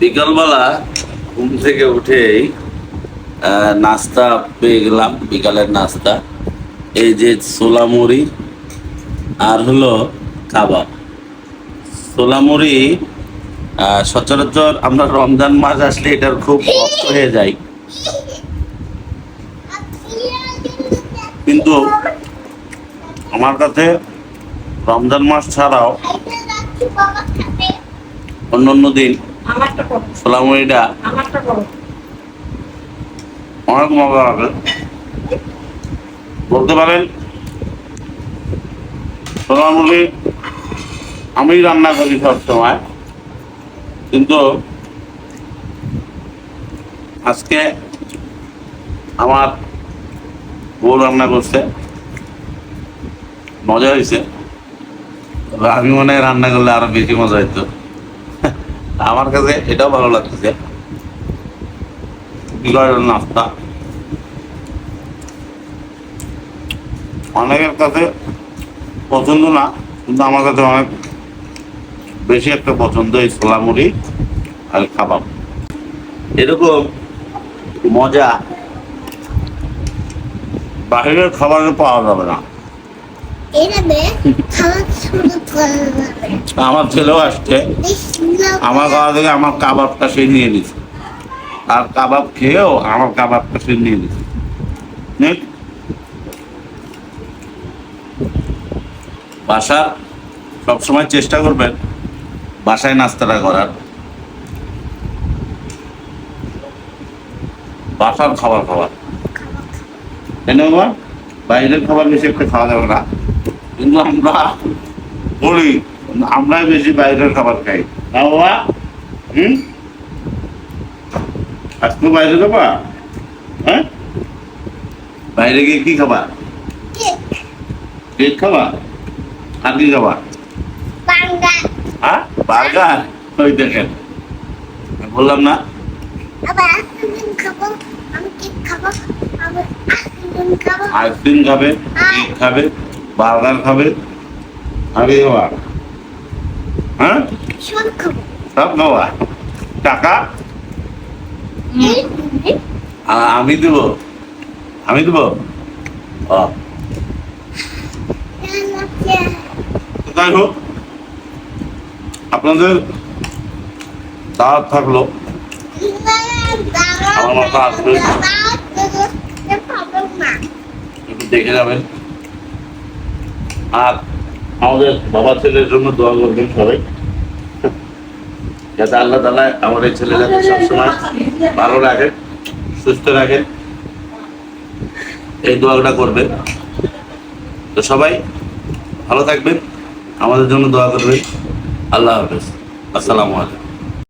বিকালবেলা ঘুম থেকে উঠেই নাস্তা পেয়ে গেলাম বিকালের নাস্তা। এই যে ছোলা মুড়ি আর হলো কাবাব। ছোলা মুড়ি আহ, সচরাচর আমরা রমজান মাস আসলে এটার খুব কষ্ট হয়ে যায় কিন্তু আমার কাছে রমজান মাস ছাড়াও অন্য অন্য দিন আমারটা করো। ছোলা মুড়িটা আমারটা করো। অনেক মজা লাগে বলতে পারেন সোনামুলি আমি রান্না করি সবসময় কিন্তু আজকে আমার বউ রান্না করছে। মজা হয়েছে। আমি মনে হয় রান্না করলে আরও বেশি মজা হইতো। আমার কাছে এটাও ভালো লাগতেছে। নাস্তা। অনেকের কাছে পছন্দ না, কিন্তু আমার কাছে অনেক বেশি একটা পছন্দ এই ছোলা মুড়ি আর খাবার এরকম মজা। বাহিরের খাবারে পাওয়া যাবে না এভাবে খাওয়া শুরু করা যাবে আমার ছেলেও আসছে। আমার খাওয়া থেকে আমার কাবাবটা সে নিয়ে নিছে আর কাবাব খেয়েও আমার কাবাবটা সে নিয়ে নিছে নে। বাসা সবসময় চেষ্টা করবেন বাসায় নাস্তাটা করার। বাসার খাবার খাবার কেন বাইরের খাবার বেশি একটা খাওয়া যাবে না। কিন্তু আমরা বলি আমরাই বেশি বাইরের খাবার খাই। না বাবা? হুম? আজকে বাইরে যাবা হ্যাঁ? বাইরে গিয়ে কি খাবা? কেক খাবা? আর কি খাবা? হ্যাঁ? বার্গার? ওই দেখেন। বললাম না। আইসক্রিম খাব আমি কেক খাব। বার্গার খাবে? আর কি হ্যাঁ? সব খাব। সব খাবা টাকা? আমি দেব। আমি দেব? যাই হোক আপনাদের দাওয়াত থাকল। আমার মতো আসবে। একটু দেখে যাবেন। আর আমাদের বাবা ছেলের জন্য দোয়া করবেন সবাই। যাতে আল্লাহ তালা আমার এই ছেলে যাতে সবসময় ভালো রাখেন সুস্থ রাখেন এই দোয়াটা করবেন। তো সবাই ভালো থাকবেন, আমাদের জন্য দোয়া করবেন। আল্লাহ হাফেজ। আসসালামু আলাইকুম।